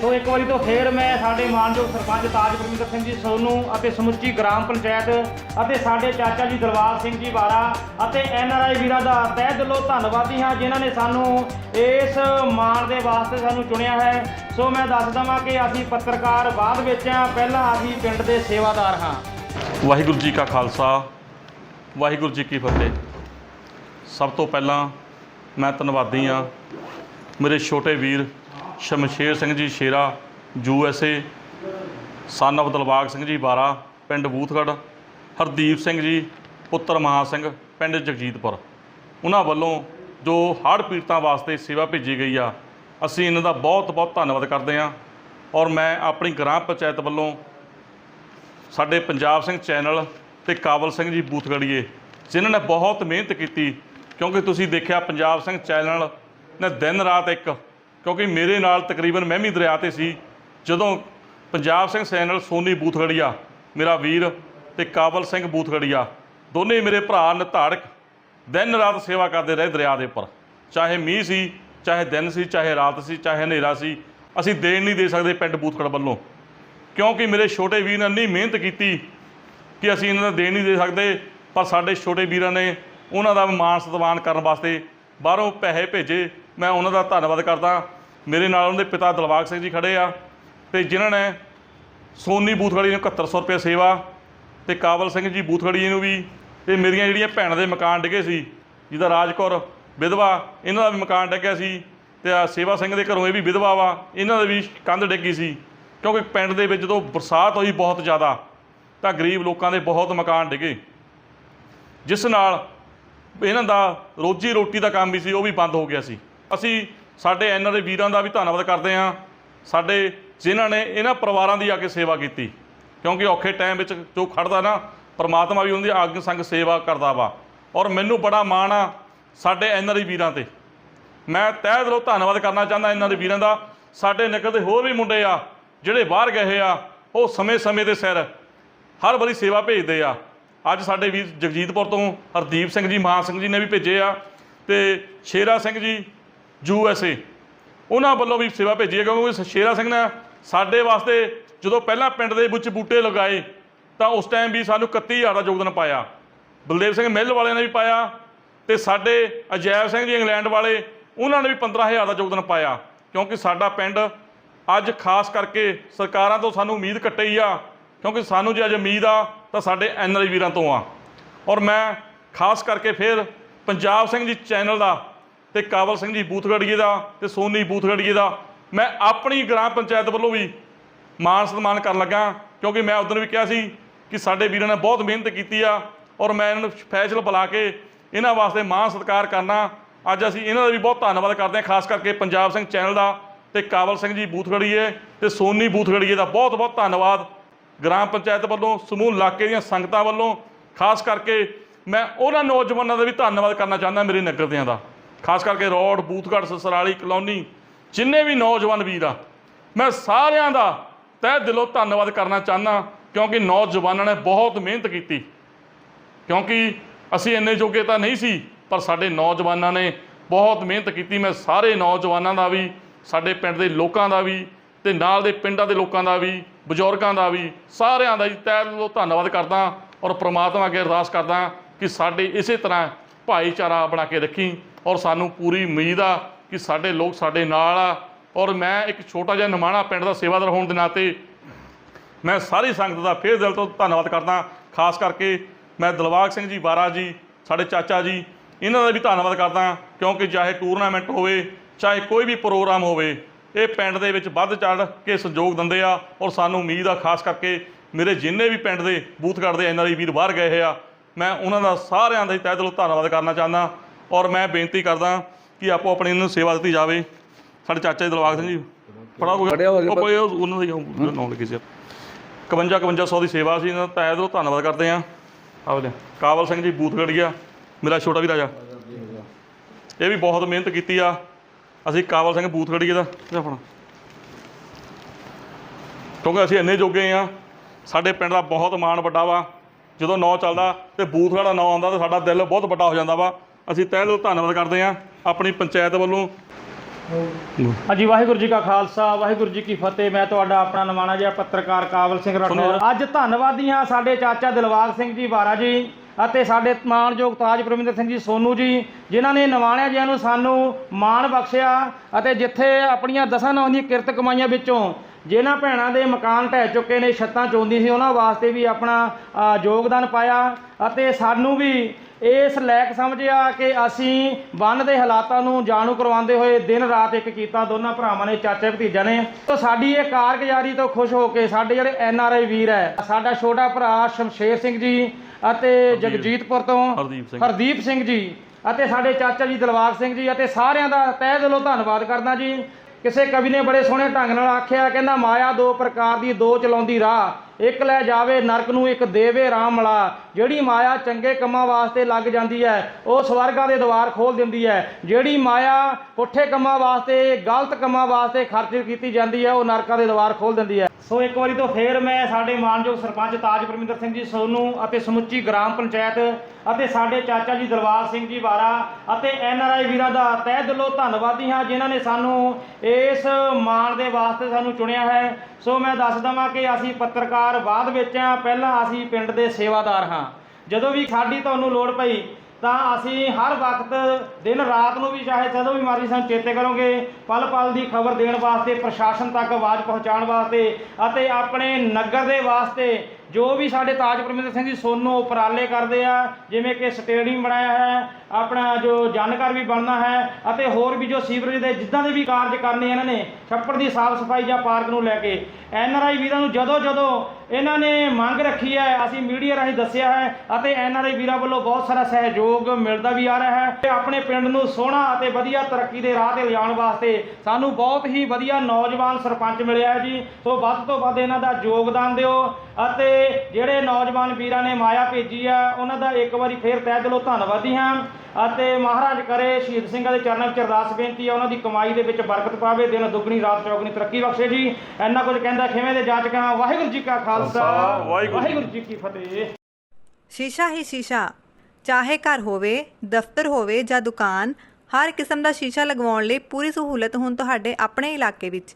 ਸੋ ਇੱਕ ਵਾਰੀ ਤੋਂ ਫੇਰ ਮੈਂ ਸਾਡੇ ਮਾਨਯੋਗ ਸਰਪੰਚ ਤਾਜ ਗੁਰਮਿੰਦਰ ਸਿੰਘ ਜੀ, ਸੋਨੂੰ ਅਤੇ ਸਮੁੱਚੀ ਗ੍ਰਾਮ ਪੰਚਾਇਤ ਅਤੇ ਸਾਡੇ ਚਾਚਾ ਜੀ ਦਰਬਾਰ ਸਿੰਘ ਜੀ ਵਾਲਾ ਅਤੇ ਐਨ ਆਰ ਆਈ ਵੀਰਾਂ ਦਾ ਤਹਿ ਦਿਲੋਂ ਧੰਨਵਾਦੀ ਹਾਂ, ਜਿਨ੍ਹਾਂ ਨੇ ਸਾਨੂੰ ਇਸ ਮਾਣ ਦੇ ਵਾਸਤੇ ਸਾਨੂੰ ਚੁਣਿਆ ਹੈ। ਸੋ ਮੈਂ ਦੱਸ ਦਵਾਂ ਕਿ ਅਸੀਂ ਪੱਤਰਕਾਰ ਬਾਅਦ ਵਿੱਚ ਹਾਂ, ਪਹਿਲਾਂ ਅਸੀਂ ਪਿੰਡ ਦੇ ਸੇਵਾਦਾਰ ਹਾਂ। ਵਾਹਿਗੁਰੂ ਜੀ ਕਾ ਖਾਲਸਾ, ਵਾਹਿਗੁਰੂ ਜੀ ਕੀ ਫਤਿਹ। ਸਭ ਤੋਂ ਪਹਿਲਾਂ ਮੈਂ ਧੰਨਵਾਦੀ ਹਾਂ ਮੇਰੇ ਛੋਟੇ ਵੀਰ Shamsher Singh ji Shera U S A, son of Dilbagh Singh ji ਬਾਰਾ, ਪਿੰਡ ਬੂਥਗੜ੍ਹ, ਹਰਦੀਪ ਸਿੰਘ ਜੀ, ਪੁੱਤਰ ਮਹਾ ਸਿੰਘ, ਪਿੰਡ ਜਗਜੀਤਪੁਰ। ਉਹਨਾਂ ਵੱਲੋਂ ਜੋ ਹੜ੍ਹ ਪੀੜਤਾਂ ਵਾਸਤੇ ਸੇਵਾ ਭੇਜੀ ਗਈ ਆ, ਅਸੀਂ ਇਹਨਾਂ ਦਾ ਬਹੁਤ ਬਹੁਤ ਧੰਨਵਾਦ ਕਰਦੇ ਹਾਂ ਔਰ ਮੈਂ ਆਪਣੀ ਗ੍ਰਾਮ ਪੰਚਾਇਤ ਵੱਲੋਂ ਸਾਡੇ ਪੰਜਾਬ ਸਿੰਘ ਚੈਨਲ ਤੇ ਕਾਬਲ ਸਿੰਘ ਜੀ ਬੂਥਗੜੀਏ ਜਿਨ੍ਹਾਂ ਨੇ ਬਹੁਤ ਮਿਹਨਤ ਕੀਤੀ, ਕਿਉਂਕਿ ਤੁਸੀਂ ਦੇਖਿਆ ਪੰਜਾਬ ਸਿੰਘ ਚੈਨਲ ਨੇ ਦਿਨ ਰਾਤ ਇੱਕ ਕਿਉਂਕਿ ਮੇਰੇ ਨਾਲ ਤਕਰੀਬਨ ਮੈਂ ਵੀ ਦਰਿਆ ਤੇ ਸੀ, ਜਦੋਂ ਪੰਜਾਬ ਸਿੰਘ ਸੈਨਲ, ਸੋਨੀ ਬੂਥਗੜੀਆ, ਮੇਰਾ ਵੀਰ ਤੇ ਕਾਬਲ ਸਿੰਘ ਬੂਥਗੜੀਆ, ਦੋਨੇ ਮੇਰੇ ਭਰਾ ਨੇ ਦਿਨ ਰਾਤ ਸੇਵਾ ਕਰਦੇ ਰਹੇ ਦਰਿਆ ਦੇ ਉੱਪਰ। ਚਾਹੇ ਮੀਂਹ ਸੀ, ਚਾਹੇ ਦਿਨ ਸੀ, ਚਾਹੇ ਰਾਤ ਸੀ, ਚਾਹੇ ਹਨੇਰਾ ਸੀ, ਅਸੀਂ ਦੇਣ ਨਹੀਂ ਦੇ ਸਕਦੇ ਪਿੰਡ ਬੂਥਗੜ ਵੱਲੋਂ। ਕਿਉਂਕਿ ਮੇਰੇ ਛੋਟੇ ਵੀਰ ਨੇ ਇੰਨੀ ਮਿਹਨਤ ਕੀਤੀ ਕਿ ਅਸੀਂ ਇਹਨਾਂ ਦਾ ਦੇਣ ਨਹੀਂ ਦੇ ਸਕਦੇ, ਪਰ ਸਾਡੇ ਛੋਟੇ ਵੀਰਾਂ ਨੇ ਉਹਨਾਂ ਦਾ ਮਾਣ ਸਤਿਕਾਰ ਕਰਨ ਵਾਸਤੇ ਬਾਹਰੋਂ ਪੈਸੇ ਭੇਜੇ, ਮੈਂ ਉਹਨਾਂ ਦਾ ਧੰਨਵਾਦ ਕਰਦਾ। ਮੇਰੇ ਨਾਲ ਉਹਨਾਂ ਦੇ ਪਿਤਾ ਦਲਵਾਗ ਸਿੰਘ ਜੀ ਖੜੇ ਆ ਤੇ ਜਿਨ੍ਹਾਂ ਨੇ ਸੋਨੀ ਬੂਥਗੜੀ ਨੂੰ 7100 ਰੁਪਏ ਸੇਵਾ ਤੇ ਕਾਬਲ ਸਿੰਘ ਜੀ ਬੂਥਗੜੀ ਨੂੰ ਵੀ ਤੇ ਮੇਰੀਆਂ ਜਿਹੜੀਆਂ ਭੈਣਾਂ ਦੇ ਮਕਾਨ ਡਿੱਗੇ ਸੀ, ਜਿਹਦਾ ਰਾਜਕੌਰ ਵਿਧਵਾ, ਇਹਨਾਂ ਦਾ ਵੀ ਮਕਾਨ ਡਿੱਗਿਆ ਸੀ ਤੇ ਆ ਸੇਵਾ ਸਿੰਘ ਦੇ ਘਰੋਂ ਇਹ ਵੀ ਵਿਧਵਾ ਵਾ, ਇਹਨਾਂ ਦਾ ਵੀ ਕੰਧ ਡਿੱਗੀ ਸੀ। ਕਿਉਂਕਿ ਪਿੰਡ ਦੇ ਵਿੱਚ ਜਦੋਂ ਬਰਸਾਤ ਹੋਈ ਬਹੁਤ ਜ਼ਿਆਦਾ, ਤਾਂ ਗਰੀਬ ਲੋਕਾਂ ਦੇ ਬਹੁਤ ਮਕਾਨ ਡਿੱਗੇ। ਜਿਸ ਨਾਲ ਇਹਨਾਂ ਦਾ ਰੋਜੀ ਰੋਟੀ ਦਾ ਕੰਮ ਵੀ ਸੀ, ਉਹ ਵੀ ਬੰਦ ਹੋ ਗਿਆ ਸੀ। ਅਸੀਂ ਸਾਡੇ ਐਨਆਰ ਦੇ ਵੀਰਾਂ ਦਾ ਵੀ ਧੰਨਵਾਦ ਕਰਦੇ ਹਾਂ। ਸਾਡੇ ਜਿਨ੍ਹਾਂ ਨੇ ਇਹਨਾਂ ਪਰਿਵਾਰਾਂ ਦੀ ਆ ਕੇ ਸੇਵਾ ਕੀਤੀ। ਕਿਉਂਕਿ ਔਖੇ ਟਾਈਮ ਵਿੱਚ ਜੋ ਖੜਦਾ ਨਾ, ਪਰਮਾਤਮਾ ਵੀ ਉਹਨਾਂ ਦੀ ਅੱਗ ਸੰਗ ਸੇਵਾ ਕਰਦਾ ਵਾ। ਔਰ ਮੈਨੂੰ ਬੜਾ ਮਾਣ ਆ ਸਾਡੇ ਐਨਆਰ ਵੀਰਾਂ ਤੇ। ਮੈਂ ਤਹਿ ਦਿਲੋਂ ਧੰਨਵਾਦ ਕਰਨਾ ਚਾਹੁੰਦਾ ਇਹਨਾਂ ਦੇ ਵੀਰਾਂ ਦਾ। ਸਾਡੇ ਨਿਕਲ ਦੇ ਹੋਰ ਵੀ ਮੁੰਡੇ ਆ, ਜਿਹੜੇ ਬਾਹਰ ਗਏ ਆ, ਉਹ ਸਮੇਂ-ਸਮੇਂ ਤੇ ਸਿਰ ਹਰ ਵਾਰੀ ਸੇਵਾ ਭੇਜਦੇ ਆ। ਅੱਜ ਸਾਡੇ ਵੀਰ ਜਗਜੀਤਪੁਰ ਤੋਂ ਹਰਦੀਪ ਸਿੰਘ ਜੀ, ਮਾਨ ਸਿੰਘ ਜੀ ਨੇ ਵੀ ਭੇਜੇ ਆ ਤੇ ਸ਼ੇਰਾ ਸਿੰਘ ਜੀ, ਯੂ ਐਸ ਏ। ਉਹਨਾਂ ਵੱਲੋਂ ਵੀ ਸੇਵਾ ਭੇਜੀ ਹੈ ਕਿਉਂਕਿ ਸ਼ੇਰਾ ਸਿੰਘ ਨੇ ਸਾਡੇ ਵਾਸਤੇ ਜਦੋਂ ਪਹਿਲਾਂ ਪਿੰਡ ਦੇ ਵਿੱਚ ਬੂਟੇ ਲਗਾਏ, ਤਾਂ ਉਸ ਟਾਈਮ ਵੀ ਸਾਨੂੰ 31000 ਦਾ ਯੋਗਦਾਨ ਪਾਇਆ। ਬਲਦੇਵ ਸਿੰਘ ਮਿੱਲ ਵਾਲਿਆਂ ਨੇ ਵੀ ਪਾਇਆ ਤੇ ਸਾਡੇ ਅਜੈਬ ਸਿੰਘ ਜੀ ਇੰਗਲੈਂਡ ਵਾਲੇ, ਉਹਨਾਂ ਨੇ ਵੀ 15000 ਦਾ ਯੋਗਦਾਨ ਪਾਇਆ। ਕਿਉਂਕਿ ਸਾਡਾ ਪਿੰਡ ਅੱਜ ਖਾਸ ਕਰਕੇ ਸਰਕਾਰਾਂ ਤੋਂ ਸਾਨੂੰ ਉਮੀਦ ਕੱਟਈ ਆ ਕਿਉਂਕਿ ਸਾਨੂੰ ਜੇ ਅੱਜ ਉਮੀਦ ਆ, ਤਾਂ ਸਾਡੇ ਐਨਆਰਆਈ ਵੀਰਾਂ ਤੋਂ ਆ। ਔਰ ਮੈਂ ਖਾਸ ਕਰਕੇ ਫਿਰ ਪੰਜਾਬ ਸਿੰਘ ਜੀ ਚੈਨਲ ਦਾ ਤੇ ਕਾਬਲ ਸਿੰਘ ਜੀ ਬੂਥਗੜੀਏ ਦਾ ਤੇ ਸੋਨੀ ਬੂਥਗੜੀਏ ਦਾ, ਮੈਂ ਆਪਣੀ ਗ੍ਰਾਮ ਪੰਚਾਇਤ ਵੱਲੋਂ ਵੀ ਮਾਨ ਸਨਮਾਨ ਕਰਨ ਲੱਗਾ, ਕਿਉਂਕਿ ਮੈਂ ਉਦੋਂ ਵੀ ਕਿਹਾ ਸੀ ਕਿ ਸਾਡੇ ਵੀਰਾਂ ਨੇ ਬਹੁਤ ਮਿਹਨਤ ਕੀਤੀ ਆ, ਔਰ ਮੈਂ ਇਹਨਾਂ ਨੂੰ ਫੈਸਲ ਬੁਲਾ ਕੇ ਇਹਨਾਂ ਵਾਸਤੇ ਮਾਨ ਸਤਿਕਾਰ ਕਰਨਾ। ਅੱਜ ਅਸੀਂ ਇਹਨਾਂ ਦਾ ਵੀ ਬਹੁਤ ਧੰਨਵਾਦ ਕਰਦੇ ਹਾਂ, ਖਾਸ ਕਰਕੇ ਪੰਜਾਬ ਸਿੰਘ ਚੈਨਲ ਦਾ ਤੇ ਕਾਬਲ ਸਿੰਘ ਜੀ ਬੂਥਗੜੀਏ ਤੇ ਸੋਨੀ ਬੂਥਗੜੀਏ ਦਾ ਬਹੁਤ ਬਹੁਤ ਧੰਨਵਾਦ। ਗ੍ਰਾਮ ਪੰਚਾਇਤ ਵੱਲੋਂ, ਸਮੂਹ ਇਲਾਕੇ ਦੀਆਂ ਸੰਗਤਾਂ ਵੱਲੋਂ, ਖਾਸ ਕਰਕੇ ਮੈਂ ਉਹਨਾਂ ਨੌਜਵਾਨਾਂ ਦਾ ਵੀ ਧੰਨਵਾਦ ਕਰਨਾ ਚਾਹੁੰਦਾ ਮੇਰੇ ਨਗਰਦਿਆਂ ਦਾ। ਖਾਸ ਕਰਕੇ ਰੋਡ, ਬੂਥਗੜ੍ਹ, ਸਸਰਾਲੀ, ਕਲੋਨੀ, ਜਿੰਨੇ ਵੀ ਨੌਜਵਾਨ ਵੀਰ ਆ, ਮੈਂ ਸਾਰਿਆਂ ਦਾ ਤਹਿ ਦਿਲੋਂ ਧੰਨਵਾਦ ਕਰਨਾ ਚਾਹੁੰਦਾ, ਕਿਉਂਕਿ ਨੌਜਵਾਨਾਂ ਨੇ ਬਹੁਤ ਮਿਹਨਤ ਕੀਤੀ। ਕਿਉਂਕਿ ਅਸੀਂ ਇੰਨੇ ਜੋਗੇ ਤਾਂ ਨਹੀਂ ਸੀ, ਪਰ ਸਾਡੇ ਨੌਜਵਾਨਾਂ ਨੇ ਬਹੁਤ ਮਿਹਨਤ ਕੀਤੀ। ਮੈਂ ਸਾਰੇ ਨੌਜਵਾਨਾਂ ਦਾ ਵੀ, ਸਾਡੇ ਪਿੰਡ ਦੇ ਲੋਕਾਂ ਦਾ ਵੀ, ਤੇ ਨਾਲ ਦੇ ਪਿੰਡਾਂ ਦੇ ਲੋਕਾਂ ਦਾ ਵੀ ਬਜ਼ੁਰਗਾਂ ਦਾ ਵੀ, ਸਾਰਿਆਂ ਦਾ ਜੀ ਤਹਿ ਦਿਲੋਂ ਧੰਨਵਾਦ ਕਰਦਾ ਔਰ ਪ੍ਰਮਾਤਮਾ ਅੱਗੇ ਅਰਦਾਸ ਕਰਦਾ ਕਿ ਸਾਡੇ ਇਸੇ ਤਰ੍ਹਾਂ ਭਾਈਚਾਰਾ ਬਣਾ ਕੇ ਰੱਖੀ ਔਰ ਸਾਨੂੰ ਪੂਰੀ ਉਮੀਦ ਆ ਕਿ ਸਾਡੇ ਲੋਕ ਸਾਡੇ ਨਾਲ ਆ ਔਰ ਮੈਂ ਇੱਕ ਛੋਟਾ ਜਿਹਾ ਨਿਮਾਣਾ ਪਿੰਡ ਦਾ ਸੇਵਾਦਾਰ ਹੋਣ ਦੇ ਨਾਤੇ ਮੈਂ ਸਾਰੀ ਸੰਗਤ ਦਾ ਫੇਰ ਦਿਲ ਤੋਂ ਧੰਨਵਾਦ ਕਰਦਾ, ਖਾਸ ਕਰਕੇ ਮੈਂ ਦਿਲਬਾਗ ਸਿੰਘ ਜੀ, ਬਾਰਾ ਜੀ, ਸਾਡੇ ਚਾਚਾ ਜੀ, ਇਹਨਾਂ ਦਾ ਵੀ ਧੰਨਵਾਦ ਕਰਦਾ ਕਿਉਂਕਿ ਚਾਹੇ ਟੂਰਨਾਮੈਂਟ ਹੋਵੇ, ਚਾਹੇ ਕੋਈ ਵੀ ਪ੍ਰੋਗਰਾਮ ਹੋਵੇ ਇਹ ਪਿੰਡ ਦੇ ਵਿੱਚ ਵੱਧ ਚੜ ਕੇ ਸਹਿਯੋਗ ਦਿੰਦੇ ਆ ਔਰ ਸਾਨੂੰ ਉਮੀਦ ਆ ਖਾਸ ਕਰਕੇ ਮੇਰੇ ਜਿੰਨੇ ਵੀ ਪਿੰਡ ਦੇ ਬੂਥ ਕਰਦੇ ਐਨਆਰਆਈ ਵੀਰ ਬਾਹਰ ਗਏ ਆ ਮੈਂ ਉਹਨਾਂ ਦਾ ਸਾਰਿਆਂ ਦਾ ਤਹਿ ਦਿਲੋਂ ਧੰਨਵਾਦ ਕਰਨਾ ਚਾਹੁੰਦਾ ਔਰ ਮੈਂ ਬੇਨਤੀ ਕਰਦਾ ਕਿ ਆਪੋ ਆਪਣੀ ਇਹਨਾਂ ਨੂੰ ਸੇਵਾ ਦਿੱਤੀ ਜਾਵੇ। ਸਾਡੇ ਚਾਚਾ ਜੀ ਦਿਲਬਾਗ ਸਿੰਘ ਜੀ ਜੀ। ਉਹ ਕੋਈ ਉਹ- ਉਹਨਾਂ ਦਾ ਹੀ। ਨਾਮ ਲਿਖੀ ਸੀ 51 5100 ਦੀ ਸੇਵਾ ਸੀ ਇਹਨਾਂ ਦਾ ਤਹਿ ਦਿਲੋਂ ਧੰਨਵਾਦ ਕਰਦੇ ਆ। ਆਵਲੇ ਕਾਬਲ ਸਿੰਘ ਜੀ ਬੂਥਗੜੀਆ ਮੇਰਾ ਛੋਟਾ ਵੀ ਰਾਜਾ। ਇਹ ਵੀ ਬਹੁਤ ਮਿਹਨਤ ਕੀਤੀ ਆ। ਅਸੀਂ ਕਾਬਲ ਸਿੰਘ ਬੂਥਗੜੀਏ ਦਾ ਲਿਆ ਫੜਾ ਕਿਉਂਕਿ ਅਸੀਂ ਇੰਨੇ ਜੋਗੇ ਆ ਸਾਡੇ ਪਿੰਡ ਦਾ ਬਹੁਤ ਮਾਣ ਵੱਡਾ ਵਾ। ਜਦੋਂ ਨਾਂ ਚੱਲਦਾ ਤੇ ਬੂਥਗੜ ਦਾ ਨਾਂ ਆਉਂਦਾ ਤਾਂ ਸਾਡਾ ਦਿਲ ਬਹੁਤ ਵੱਡਾ ਹੋ ਜਾਂਦਾ ਵਾ। ਅਸੀਂ ਤਹਿ ਦਿਲੋਂ ਧੰਨਵਾਦ ਕਰਦੇ ਆ ਆਪਣੀ ਪੰਚਾਇਤ ਵੱਲੋਂ। ਹਾਂਜੀ ਵਾਹਿਗੁਰੂ ਜੀ ਕਾ ਖਾਲਸਾ ਵਾਹਿਗੁਰੂ ਜੀ ਕੀ ਫਤਿਹ। ਮੈਂ ਤੁਹਾਡਾ ਆਪਣਾ ਨਵਾਣਾ ਜਿਹਾ ਪੱਤਰਕਾਰ ਕਾਬਲ ਸਿੰਘ ਰਾਠੌਰ। ਅੱਜ ਧੰਨਵਾਦੀ ਹਾਂ ਸਾਡੇ ਚਾਚਾ ਦਿਲਬਾਗ ਸਿੰਘ ਜੀ ਬਾਰਾ ਜੀ। ਅਤੇ ਸਾਡੇ ਮਾਣਯੋਗ ਤਾਜ ਪ੍ਰਵਿੰਦਰ ਸਿੰਘ ਜੀ, ਸੋਨੂ ਜੀ, ਜਿਨ੍ਹਾਂ ਨੇ ਨਵਾਣਿਆਂ ਜਿਆਂ ਨੂੰ ਸਾਨੂੰ ਮਾਣ ਬਖਸ਼ਿਆ ਅਤੇ ਜਿੱਥੇ ਆਪਣੀਆਂ ਦਸਾਂ ਨੌਂ ਦੀਆਂ ਕਿਰਤ ਕਮਾਈਆਂ ਵਿੱਚੋਂ ਜਿਨ੍ਹਾਂ ਭੈਣਾਂ ਦੇ ਮਕਾਨ ਢਹਿ ਚੁੱਕੇ ਨੇ, ਛੱਤਾਂ ਚੋਂਦੀ ਸੀ, ਉਹਨਾਂ ਵਾਸਤੇ ਵੀ ਆਪਣਾ ਯੋਗਦਾਨ ਪਾਇਆ ਅਤੇ ਸਾਨੂੰ ਵੀ ਇਸ ਲਾਇਕ ਸਮਝਿਆ ਕਿ ਅਸੀਂ ਬੰਨ ਦੇ ਹਾਲਾਤਾਂ ਨੂੰ ਜਾਣੂ ਕਰਵਾਉਂਦੇ ਹੋਏ ਦਿਨ ਰਾਤ ਇੱਕ ਕੀਤਾ। ਦੋਨਾਂ ਭਰਾਵਾਂ ਨੇ ਚਾਚੇ ਭਤੀਜਾ ਨੇ। ਤਾਂ ਸਾਡੀ ਇਹ ਕਾਰਗੁਜ਼ਾਰੀ ਤੋਂ ਖੁਸ਼ ਹੋ ਕੇ ਸਾਡੇ ਜਿਹੜੇ ਐਨ ਆਰ ਆਈ ਵੀਰ ਹੈ ਸਾਡਾ ਛੋਟਾ ਭਰਾ ਸ਼ਮਸ਼ੇਰ ਸਿੰਘ ਜੀ ਅਤੇ ਜਗਜੀਤਪੁਰ ਤੋਂ ਹਰਦੀਪ ਸਿੰਘ। ਜੀ ਅਤੇ ਸਾਡੇ ਚਾਚਾ ਜੀ ਦਿਲਬਾਗ ਸਿੰਘ ਜੀ ਅਤੇ ਸਾਰਿਆਂ ਦਾ ਤਹਿ ਦਿਲੋਂ ਧੰਨਵਾਦ ਕਰਦਾ ਜੀ। ਕਿਸੇ ਕਵੀ ਨੇ ਬੜੇ ਸੋਹਣੇ ਢੰਗ ਨਾਲ ਆਖਿਆ ਕਹਿੰਦਾ ਮਾਇਆ ਦੋ ਪ੍ਰਕਾਰ ਦੀ ਦੋ ਚਲਾਉਂਦੀ ਰਾਹ। ਇੱਕ ਲੈ ਜਾਵੇ, ਨਰਕ ਨੂੰ ਇੱਕ ਦੇਵੇ ਰਾਮ ਮਲਾ ਜਿਹੜੀ ਮਾਇਆ ਚੰਗੇ ਕੰਮਾਂ ਵਾਸਤੇ ਲੱਗ ਜਾਂਦੀ ਹੈ, ਉਹ ਸਵਰਗਾਂ ਦੇ ਦਵਾਰ ਖੋਲ ਦਿੰਦੀ ਹੈ। ਜਿਹੜੀ ਮਾਇਆ ਪੁੱਠੇ ਕੰਮਾਂ ਵਾਸਤੇ, ਗਲਤ ਕੰਮਾਂ ਵਾਸਤੇ ਖਰਚ ਕੀਤੀ ਜਾਂਦੀ ਹੈ, ਉਹ ਨਰਕਾਂ ਦੇ ਦਵਾਰ ਖੋਲ ਦਿੰਦੀ ਹੈ। ਸੋ ਇੱਕ ਵਾਰੀ ਤੋਂ ਫੇਰ ਮੈਂ ਸਾਡੇ ਮਾਨਯੋਗ ਸਰਪੰਚ ਤਾਜ ਪਰਮਿੰਦਰ ਸਿੰਘ ਜੀ, ਸੋਨੂੰ ਅਤੇ ਸਮੁੱਚੀ ਗ੍ਰਾਮ ਪੰਚਾਇਤ ਅਤੇ ਸਾਡੇ ਚਾਚਾ ਜੀ ਦਰਬਾਰ ਸਿੰਘ ਜੀ ਵਾਰਾ ਅਤੇ ਐਨ ਆਰ ਆਈ ਵੀਰਾਂ ਦਾ ਤਹਿ ਦਿਲੋਂ ਧੰਨਵਾਦੀ ਹਾਂ ਜਿਨ੍ਹਾਂ ਨੇ ਸਾਨੂੰ ਇਸ ਮਾਣ ਦੇ ਵਾਸਤੇ ਸਾਨੂੰ ਚੁਣਿਆ ਹੈ। ਸੋ ਮੈਂ ਦੱਸ ਦਵਾਂ ਕਿ ਅਸੀਂ ਪੱਤਰਕਾਰ ਬਾਅਦ ਵਿੱਚ ਹਾਂ, ਪਹਿਲਾਂ ਅਸੀਂ ਪਿੰਡ ਦੇ ਸੇਵਾਦਾਰ ਹਾਂ। ਜਦੋਂ ਵੀ ਸਾਡੀ ਤੁਹਾਨੂੰ ਲੋੜ ਪਈ ਤਾਂ ਅਸੀਂ ਹਰ ਵਕਤ ਦਿਨ ਰਾਤ ਨੂੰ ਵੀ ਚਾਹੇ ਜਦੋਂ ਵੀ ਮਰਜ਼ੀ ਸਾਨੂੰ ਚੇਤੇ ਕਰੋਗੇ, ਪਲ ਪਲ ਦੀ ਖਬਰ ਦੇਣ ਵਾਸਤੇ, ਪ੍ਰਸ਼ਾਸਨ ਤੱਕ ਆਵਾਜ਼ ਪਹੁੰਚਾਉਣ ਵਾਸਤੇ ਅਤੇ ਆਪਣੇ ਨਗਰ ਦੇ ਵਾਸਤੇ ਜੋ ਵੀ ਸਾਡੇ ਤਾਜ ਪਰਮਿੰਦਰ ਸਿੰਘ ਜੀ ਸੋਨੂ ਉਪਰਾਲੇ ਕਰਦੇ ਆ, ਜਿਵੇਂ ਕਿ ਸਟੇਡੀਅਮ ਬਣਾਇਆ ਹੈ, ਆਪਣਾ ਜੋ ਜਾਣਕਾਰ ਵੀ ਬਣਨਾ ਹੈ ਅਤੇ ਹੋਰ ਵੀ ਜੋ ਸੀਵਰੇਜ ਦੇ ਜਿੱਦਾਂ ਦੇ ਵੀ ਕਾਰਜ ਕਰਨੇ ਇਹਨਾਂ ਨੇ, ਛੱਪੜ ਦੀ ਸਾਫ਼ ਸਫ਼ਾਈ ਜਾਂ ਪਾਰਕ ਨੂੰ ਲੈ ਕੇ, ਐਨ ਆਰ ਆਈ ਵੀਰਾਂ ਨੂੰ ਜਦੋਂ ਜਦੋਂ ਇਹਨਾਂ ਨੇ ਮੰਗ ਰੱਖੀ ਹੈ, ਅਸੀਂ ਮੀਡੀਆ ਰਾਹੀਂ ਦੱਸਿਆ ਹੈ ਅਤੇ ਐਨ ਆਰ ਆਈ ਵੀਰਾਂ ਵੱਲੋਂ ਬਹੁਤ ਸਾਰਾ ਸਹਿਯੋਗ ਮਿਲਦਾ ਵੀ ਆ ਰਿਹਾ ਹੈ ਤੇ ਆਪਣੇ ਪਿੰਡ ਨੂੰ ਸੋਹਣਾ ਅਤੇ ਵਧੀਆ ਤਰੱਕੀ ਦੇ ਰਾਹ ਤੇ ਲਿਜਾਣ ਵਾਸਤੇ ਸਾਨੂੰ ਬਹੁਤ ਹੀ ਵਧੀਆ ਨੌਜਵਾਨ ਸਰਪੰਚ ਮਿਲਿਆ ਹੈ ਜੀ। ਸੋ ਵੱਧ ਤੋਂ ਵੱਧ ਇਹਨਾਂ ਦਾ ਯੋਗਦਾਨ ਦਿਓ ਅਤੇ ਜਿਹੜੇ ਨੌਜਵਾਨ ਵੀਰਾਂ ਨੇ ਮਾਇਆ ਭੇਜੀ ਆ ਉਹਨਾਂ ਦਾ ਇੱਕ ਵਾਰੀ ਫੇਰ ਤਹਿ ਦਿਲੋਂ ਧੰਨਵਾਦੀ ਹਾਂ ਅਤੇ ਮਹਾਰਾਜ ਕਰੇ ਸ਼ਹੀਦ ਸਿੰਘਾਂ ਦੇ ਚਰਨਾਂ ਵਿੱਚ ਅਰਦਾਸ ਬੇਨਤੀ ਹੈ ਉਹਨਾਂ ਦੀ ਕਮਾਈ ਦੇ ਵਿੱਚ ਬਰਕਤ ਪਾਵੇ ਦਿਨ ਦੁੱਗਣੀ ਰਾਤ ਚੌਗਣੀ ਤਰੱਕੀ ਬਖਸ਼ੇ ਜੀ। ਇੰਨਾ ਕੁਝ ਕਹਿੰਦਾ ਖਿਵੇਂ ਦੇ ਜਾਚਕਾਂ ਵਾਹਿਗੁਰੂ ਜੀ ਕਾ ਖਾਲਸਾ ਵਾਹਿਗੁਰੂ ਜੀ ਕੀ ਫਤਿਹ। ਸ਼ੀਸ਼ਾ ਹੀ ਸ਼ੀਸ਼ਾ। ਚਾਹੇ ਘਰ ਹੋਵੇ, ਦਫ਼ਤਰ ਹੋਵੇ ਜਾਂ ਦੁਕਾਨ, ਹਰ ਕਿਸਮ ਦਾ ਸ਼ੀਸ਼ਾ ਲਗਵਾਉਣ ਲਈ ਪੂਰੀ ਸਹੂਲਤ ਹੁਣ ਤੁਹਾਡੇ ਆਪਣੇ ਇਲਾਕੇ ਵਿੱਚ।